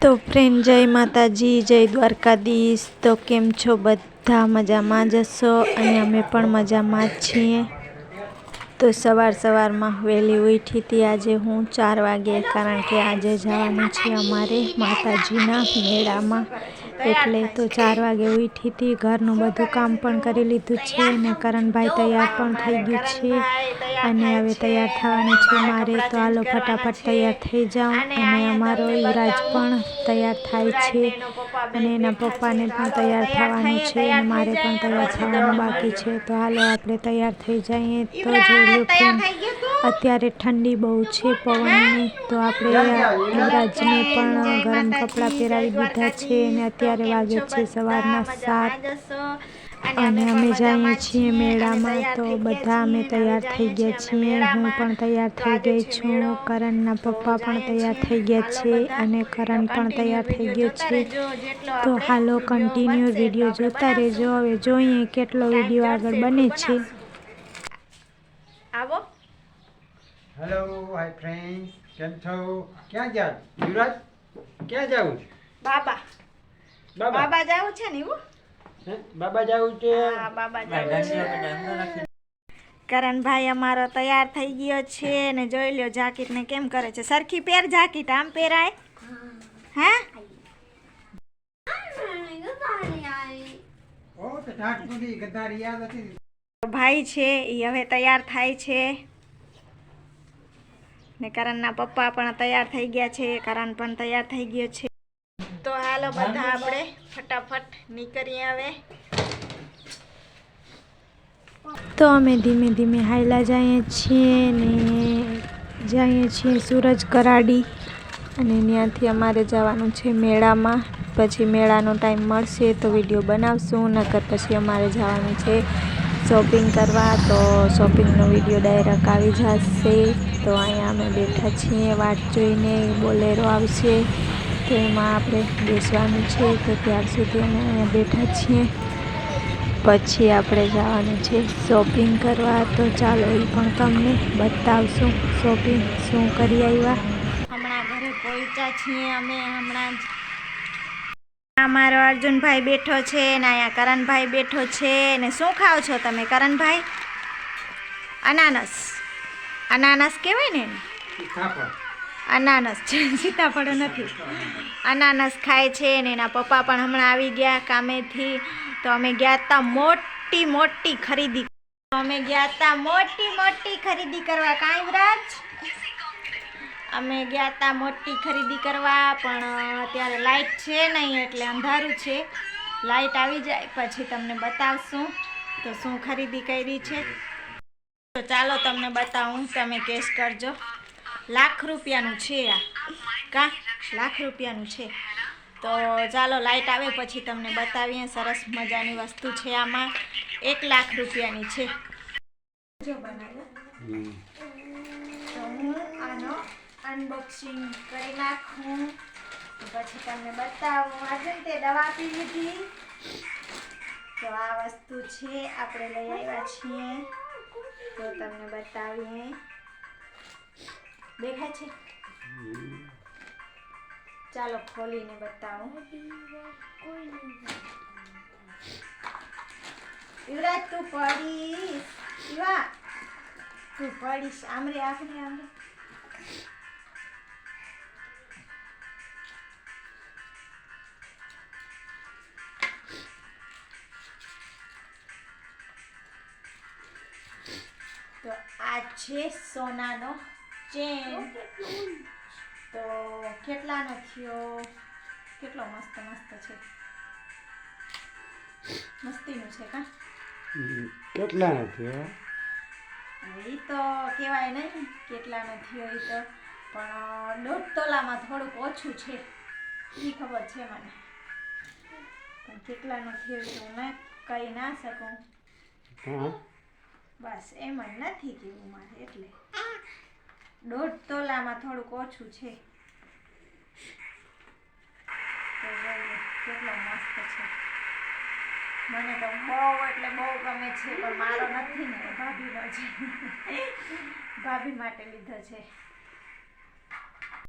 તો ફ્રેન્ડ જય માતાજી, જય દ્વારકાધીશ. તો કેમ છો બધા? મજામાં જશો અને અમે પણ મજામાં જ છીએ. તો સવાર સવારમાં વહેલી ઉઠી હતી. આજે હું ચાર વાગે, કારણ કે આજે જવાનું છે અમારે માતાજીના મેળામાં. એટલે તો ચાર વાગે ઉઠી હતી ઘરનું બધું કામ પણ કરી લીધું છે અને કરણભાઈ તૈયાર પણ થઈ ગયું છે અને હવે તૈયાર થવાનું છે મારે તો હાલો ફટાફટ તૈયાર થઈ જાઉં અને અમારો યુવરાજ પણ તૈયાર થાય છે અને એના પપ્પાને પણ તૈયાર થવાનું છે અને મારે પણ તૈયાર થવાનું બાકી છે. તો હાલો આપણે તૈયાર થઈ જઈએ તો જોઈ લો અત્યારે ઠંડી બહુ છે પવનની. તો આપણે યુવરાજને પણ ગરમ કપડાં પહેરાવી દીધા છે અને અત્યારે વાગે છે સવારના સાત. અને અમે જઈએ છીએ મેળામાં. તો બધા અમે તૈયાર થઈ ગયા છીએ. હું પણ તૈયાર થઈ ગઈ છું. કરણના પપ્પા પણ તૈયાર થઈ ગયા છે અને કરણ પણ તૈયાર થઈ ગયો છે. તો હાલો કન્ટિન્યુ વીડિયો જોતા રહેજો. હવે જોઈએ કેટલો વીડિયો આગળ બને છે આવો હેલો હાય ફ્રેન્ડ્સ કેમ છો? ક્યાં જાવ? યુવરાજ ક્યાં જાવું છે? બાબા. બાબા? બાબા જાવું છે ને એવું? હે? બાબા જાવું છે? હા બાબા જાવું કરણભાઈ અમારો તૈયાર થઈ ગયો છે ને જોઈ લ્યો જાકીટ ને કેમ કરે છે. સરખી પહેર જાકીટ આમ પહેરાય? હે? ઓ તો ઠાઠ સુધી ગદ્દારી યાદ હતી. ભાઈ છે એ હવે તૈયાર થાય છે. ને કરણના પપ્પા પણ તૈયાર થઈ ગયા છે, કરણ પણ તૈયાર થઈ ગયો છે. તો હાલો બધા આપણે ફટાફટ નીકળીએ હવે. તો અમે ધીમે ધીમે હાયલા જઈએ છીએ ને જઈએ છીએ સૂરજ કરાડી અને ત્યાંથી અમારે જવાનું છે મેળામાં. પછી મેળાનો ટાઈમ મળશે તો વીડિયો બનાવશું, નકર પછી અમારે જવાનું છે શોપિંગ કરવા, તો શોપિંગનો વીડિયો ડાયરેક્ટ આવી જશે. તો અહીંયા અમે બેઠા છીએ વાટ જોઈને બોલેરો આવશે. તો એમાં આપણે બેસવાનું છે, તો ત્યાર સુધી અમે અહીંયા બેઠા છીએ. પછી આપણે જવાનું છે શોપિંગ કરવા, તો ચાલો એ પણ તમને બતાવશું શોપિંગ શું કરી આવ્યા. હમણાં ઘરે પહોંચ્યા છીએ અમે, હમણાં જ અમારો અર્જુનભાઈ બેઠો છે ને અહીંયા કરણભાઈ બેઠો છે ને શું ખાઓ છો તમે કરણભાઈ? અનાનસ. અનાનસ કહેવાય ને અનાનસ. છે સીતાફળ નથી. અનાનસ ખાય છે ને એના પપ્પા પણ હમણાં આવી ગયા કામેથી. તો અમે ગયા હતા મોટી મોટી ખરીદી. અમે ગયા હતા મોટી મોટી ખરીદી કરવા. કાંઈ વ્રજ અમે ગયા હતા મોટી ખરીદી કરવા પણ અત્યારે લાઈટ છે નહીં એટલે અંધારું છે. લાઈટ આવી જાય પછી તમને બતાવશું તો શું ખરીદી કરી છે. તો ચાલો તમને બતાવું તમે કેસ કરજો. લાખ રૂપિયાનું છે આ. કા? લાખ રૂપિયાનું છે. તો ચાલો લાઇટ આવે પછી તમને બતાવીએ સરસ મજાની વસ્તુ છે આમાં. એક લાખ રૂપિયાની છે. જો બનાવ્યો. તો હું આનો અનબોક્સિંગ કરી નાખું. પછી તમને બતાવું. આજે તે દવા આપી લીધી. તો આ વસ્તુ છે, આપણે લઈ આવ્યા છીએ. તો તમને બતાવીએ. દેખાય છે? ચાલો ખોલીને બતાવું. યુવરાજ, તું પડીશ. યુવા, તું પડીશ. આમરે આમરે આમરે. છે સોનાનો ચેન. તો કેટલાનો થયો? કેટલો મસ્ત મસ્ત છે. મસ્તીનું છે કા? કેટલાનો થયો? એ તો કહેવાય નહીં કેટલાનો થયો એ તો પણ દોઢ તોલામાં થોડુંક ઓછું છે. એ ખબર છે મને. પણ કેટલાનો થયો એ તો હું ના કહી ના શકું. હા? બસ એમ નથી કેવું મારે એટલે. દોઢ તોલામાં થોડુંક ઓછું છે. કેટલો મસ્ત છે. મને તો બહુ એટલે બહુ ગમે છે, પણ મારો નથી ને ભાભીનો છે. ભાભી માટે લીધો છે.